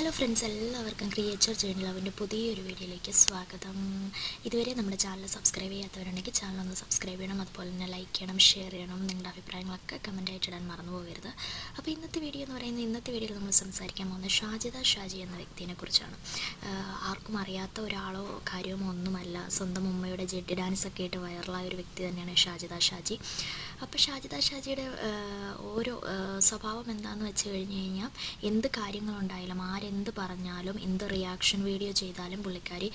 Hello friends എല്ലാവർക്കും creature journey ലവിന്റെ പുതിയൊരു വീഡിയോയിലേക്ക് സ്വാഗതം. ഇതുവരെ നമ്മുടെ ചാനൽ സബ്സ്ക്രൈബ് ചെയ്യാത്തവരുണ്ടെങ്കിൽ ചാനൽ ഒന്ന് സബ്സ്ക്രൈബ് ചെയ്യണം അതുപോലെ തന്നെ ലൈക്ക് ചെയ്യണം ഷെയർ ചെയ്യണം നിങ്ങളുടെ അഭിപ്രായങ്ങളൊക്കെ കമന്റായിട്ട് ഇടാൻ മറന്നു പോകരുത്. അപ്പോൾ ഇന്നത്തെ വീഡിയോ എന്ന് പറയുന്നത് ഇന്നത്തെ വീഡിയോയിൽ നമ്മൾ സംസാരിക്കാൻ പോകുന്നത് ഷാജിദ ഷാജി എന്ന വ്യക്തിനെ കുറിച്ചാണ്. ആർക്കും അറിയാത്ത ഒരാളോ കാര്യമോ ഒന്നുമല്ല. സ്വന്തം ഉമ്മയുടെ ജെഡ്ഡി ഡാൻസ് ഒക്കെ ആയിട്ട് വൈറലായ ഒരു വ്യക്തി തന്നെയാണ് ഷാജിദ ഷാജി. അപ്പോൾ ഷാജിദ ഷാജിയുടെ ഓരോ സ്വഭാവം എന്താണെന്ന് വെച്ച് കഴിഞ്ഞ് കഴിഞ്ഞാൽ എന്ത് കാര്യങ്ങളുണ്ടായാലും ആരെന്ത് പറഞ്ഞാലും എന്ത് റിയാക്ഷൻ വീഡിയോ ചെയ്താലും പുള്ളിക്കാരി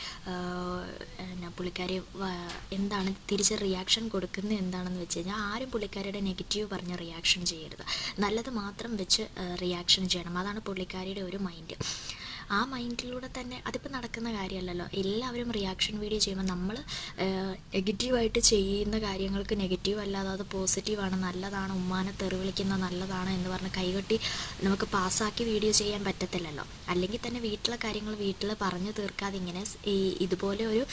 എന്നാ പുള്ളിക്കാരി എന്താണ് തിരിച്ച് റിയാക്ഷൻ കൊടുക്കുന്നത് എന്താണെന്ന് വെച്ച് കഴിഞ്ഞാൽ ആരും പുള്ളിക്കാരിയുടെ നെഗറ്റീവ് പറഞ്ഞ് റിയാക്ഷൻ ചെയ്യരുത്. നല്ലത് മാത്രം വെച്ച് റിയാക്ഷൻ ചെയ്യണം. അതാണ് പുള്ളിക്കാരിയുടെ ഒരു മൈൻഡ് ആ മൈൻഡിലൂടെ തന്നെ അതിപ്പോൾ നടക്കുന്ന കാര്യമല്ലല്ലോ. എല്ലാവരും റിയാക്ഷൻ വീഡിയോ ചെയ്യുമ്പോൾ നമ്മൾ നെഗറ്റീവായിട്ട് ചെയ്യുന്ന കാര്യങ്ങൾക്ക് നെഗറ്റീവ് അല്ലാതെ അത് പോസിറ്റീവാണ് നല്ലതാണ് ഉമ്മാനെ തെറി വിളിക്കുന്ന നല്ലതാണ് എന്ന് പറഞ്ഞ് കൈകെട്ടി നമുക്ക് പാസ്സാക്കി വീഡിയോ ചെയ്യാൻ പറ്റത്തില്ലല്ലോ. അല്ലെങ്കിൽ തന്നെ വീട്ടിലെ കാര്യങ്ങൾ വീട്ടിൽ പറഞ്ഞു തീർക്കാതെ ഇങ്ങനെ ഈ ഇതുപോലെ ഒരു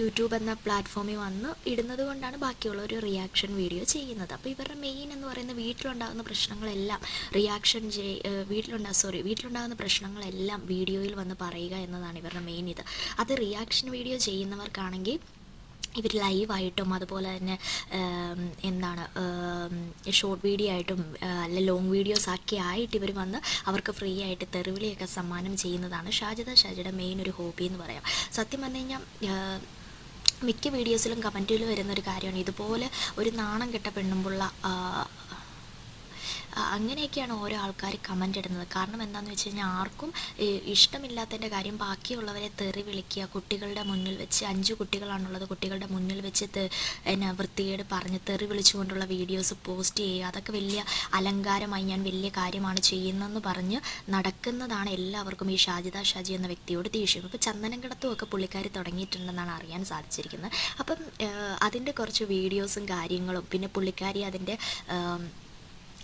യൂട്യൂബ് എന്ന പ്ലാറ്റ്ഫോമിൽ വന്ന് ഇടുന്നത് കൊണ്ടാണ് ബാക്കിയുള്ള ഒരു റിയാക്ഷൻ വീഡിയോ ചെയ്യുന്നത്. അപ്പോൾ ഇവരുടെ മെയിൻ എന്ന് പറയുന്നത് വീട്ടിലുണ്ടാകുന്ന പ്രശ്നങ്ങളെല്ലാം റിയാക്ഷൻ ചെയ് വീട്ടിലുണ്ടാ സോറി വീട്ടിലുണ്ടാകുന്ന പ്രശ്നങ്ങളെല്ലാം വീഡിയോയിൽ വന്ന് പറയുക എന്നതാണ് ഇവരുടെ മെയിൻ ഇത്. അത് റിയാക്ഷൻ വീഡിയോ ചെയ്യുന്നവർക്കാണെങ്കിൽ ഇവർ ലൈവായിട്ടും അതുപോലെ തന്നെ എന്താണ് ഷോർട്ട് വീഡിയോ ആയിട്ടും അല്ല ലോങ് വീഡിയോസ് ആക്കി ആയിട്ട് ഇവർ വന്ന് അവർക്ക് ഫ്രീ ആയിട്ട് തെറിവിളിയൊക്കെ സമ്മാനം ചെയ്യുന്നതാണ് ഷാജിദ ഷാജിയുടെ മെയിൻ ഒരു ഹോബി എന്ന് പറയാം. സത്യം പറഞ്ഞു കഴിഞ്ഞാൽ മിക്ക വീഡിയോസിലും കമന്റിൽ വരുന്ന ഒരു കാര്യമാണ്. ഇതുപോലെ ഒരു നാണം കെട്ട പെണ്ണുമ്പുള്ള അങ്ങനെയൊക്കെയാണ് ഓരോ ആൾക്കാർ കമന്റ് ഇടുന്നത്. കാരണം എന്താണെന്ന് വെച്ച് കഴിഞ്ഞാൽ ആർക്കും ഇഷ്ടമില്ലാത്തതിന്റെ കാര്യം ബാക്കിയുള്ളവരെ തെറി വിളിക്കുക കുട്ടികളുടെ മുന്നിൽ വെച്ച് അഞ്ച് കുട്ടികളാണുള്ളത് കുട്ടികളുടെ മുന്നിൽ വെച്ച് എന്നാ വൃത്തികേട് പറഞ്ഞ് തെറി വിളിച്ചുകൊണ്ടുള്ള വീഡിയോസ് പോസ്റ്റ് ചെയ്യുക. അതൊക്കെ വലിയ അലങ്കാരമായി ഞാൻ വലിയ കാര്യമാണ് ചെയ്യുന്നതെന്ന് പറഞ്ഞ് നടക്കുന്നതാണ് എല്ലാവർക്കും ഈ ഷാജിദ ഷാജി എന്ന വ്യക്തിയോട് ദേഷ്യം. ഇപ്പോൾ ചന്ദനം കിടത്തും ഒക്കെ പുള്ളിക്കാരി തുടങ്ങിയിട്ടുണ്ടെന്നാണ് അറിയാൻ സാധിച്ചിരിക്കുന്നത്. അപ്പം അതിന്റെ കുറച്ച് വീഡിയോസും കാര്യങ്ങളും പിന്നെ പുള്ളിക്കാരി അതിന്റെ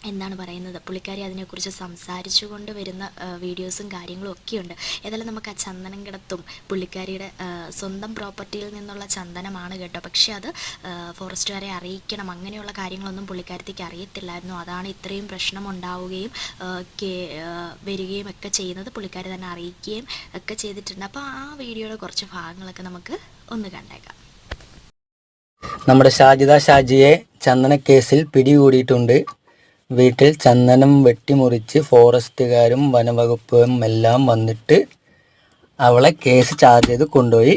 ഏം, എന്താണ് പറയുന്നത്. പുള്ളിക്കാരി അതിനെക്കുറിച്ച് സംസാരിച്ചു കൊണ്ട് വരുന്ന വീഡിയോസും കാര്യങ്ങളും ഒക്കെയുണ്ട്. ഏതായാലും നമുക്ക് ആ ചന്ദനം കിടത്തും പുള്ളിക്കാരിയുടെ സ്വന്തം പ്രോപ്പർട്ടിയിൽ നിന്നുള്ള ചന്ദനമാണ് കേട്ടോ. പക്ഷേ അത് ഫോറസ്റ്റുകാരെ അറിയിക്കണം. അങ്ങനെയുള്ള കാര്യങ്ങളൊന്നും പുള്ളിക്കാരത്തേക്ക് അറിയത്തില്ലായിരുന്നു. അതാണ് ഇത്രയും പ്രശ്നം ഉണ്ടാവുകയും വരികയും ഒക്കെ ചെയ്യുന്നത് പുള്ളിക്കാരി തന്നെ അറിയിക്കുകയും ഒക്കെ ചെയ്തിട്ടുണ്ട്. അപ്പോൾ ആ വീഡിയോയുടെ കുറച്ച് ഭാഗങ്ങളൊക്കെ നമുക്ക് ഒന്ന് കണ്ടേക്കാം. നമ്മുടെ ഷാജിദ ഷാജിയെ ചന്ദന കേസിൽ പിടികൂടിയിട്ടുണ്ട്. വീട്ടിൽ ചന്ദനം വെട്ടിമുറിച്ച് ഫോറസ്റ്റുകാരും വനവകുപ്പും എല്ലാം വന്നിട്ട് അവളെ കേസ് ചാർജ് ചെയ്ത് കൊണ്ടുപോയി.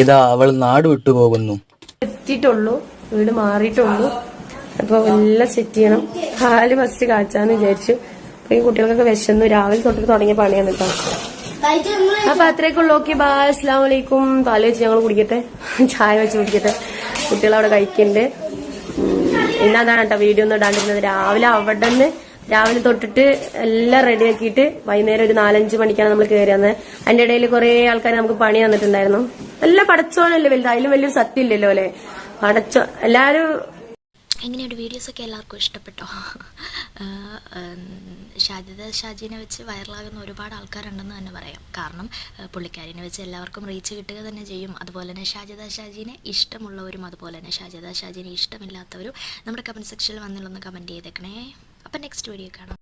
ഇതാ അവൾ നാട് വിട്ടുപോകുന്നു എത്തിയിട്ടുള്ളൂ. വീട് മാറിയിട്ടുള്ളൂ. അപ്പൊ എല്ലാം സെറ്റ് ചെയ്യണം. പാൽ ഫസ്റ്റ് കാച്ചാന്ന് വിചാരിച്ചു. അപ്പൊ ഈ കുട്ടികൾക്കൊക്കെ വിശന്നു. രാവിലെ തൊട്ടിട്ട് തുടങ്ങിയ പണിയാണ് കേട്ടോ അപ്പൊ അത്രയൊക്കെയുള്ളൂ ഓക്കെ ബാ അസ്ലാം വലൈക്കും പാൽ വെച്ച് ഞങ്ങൾ കുടിക്കട്ടെ. ചായ വെച്ച് കുടിക്കട്ടെ. കുട്ടികളവിടെ കഴിക്കുന്നുണ്ട് ഇന്നതാണ് കേട്ടോ വീഡിയോ ഒന്നും ഇടാണ്ടിരുന്നത്. രാവിലെ അവിടെ നിന്ന് രാവിലെ തൊട്ടിട്ട് എല്ലാം റെഡി ആക്കിയിട്ട് വൈകുന്നേരം ഒരു നാലഞ്ച് മണിക്കാണ് നമ്മൾ കയറി വന്നത്. അതിന്റെ ഇടയിൽ കുറെ ആൾക്കാർ നമുക്ക് പണി തന്നിട്ടുണ്ടായിരുന്നു. നല്ല പടച്ചോനല്ലേ വലുത്. അതിലും വലിയൊരു സത്യം ഇല്ലല്ലോ അല്ലെ? പടച്ചോ എല്ലാരും എങ്ങനെയുണ്ട് വീഡിയോസൊക്കെ എല്ലാവർക്കും ഇഷ്ടപ്പെട്ടോ? ഷാജിദ ഷാജിനെ വെച്ച് വൈറലാകുന്ന ഒരുപാട് ആൾക്കാരുണ്ടെന്ന് തന്നെ പറയാം. കാരണം പുള്ളിക്കാരിനെ വെച്ച് എല്ലാവർക്കും റീച്ച് കിട്ടുക തന്നെ ചെയ്യും. അതുപോലെ തന്നെ ഷാജിദ ഷാജിനെ ഇഷ്ടമുള്ളവരും അതുപോലെ തന്നെ ഷാജിദ ഷാജിനെ ഇഷ്ടമില്ലാത്തവരും നമ്മുടെ കമന്റ് സെക്ഷനിൽ വന്നിലൊന്ന് കമന്റ് ചെയ്തേക്കണേ. അപ്പം നെക്സ്റ്റ് വീഡിയോ കാണാം.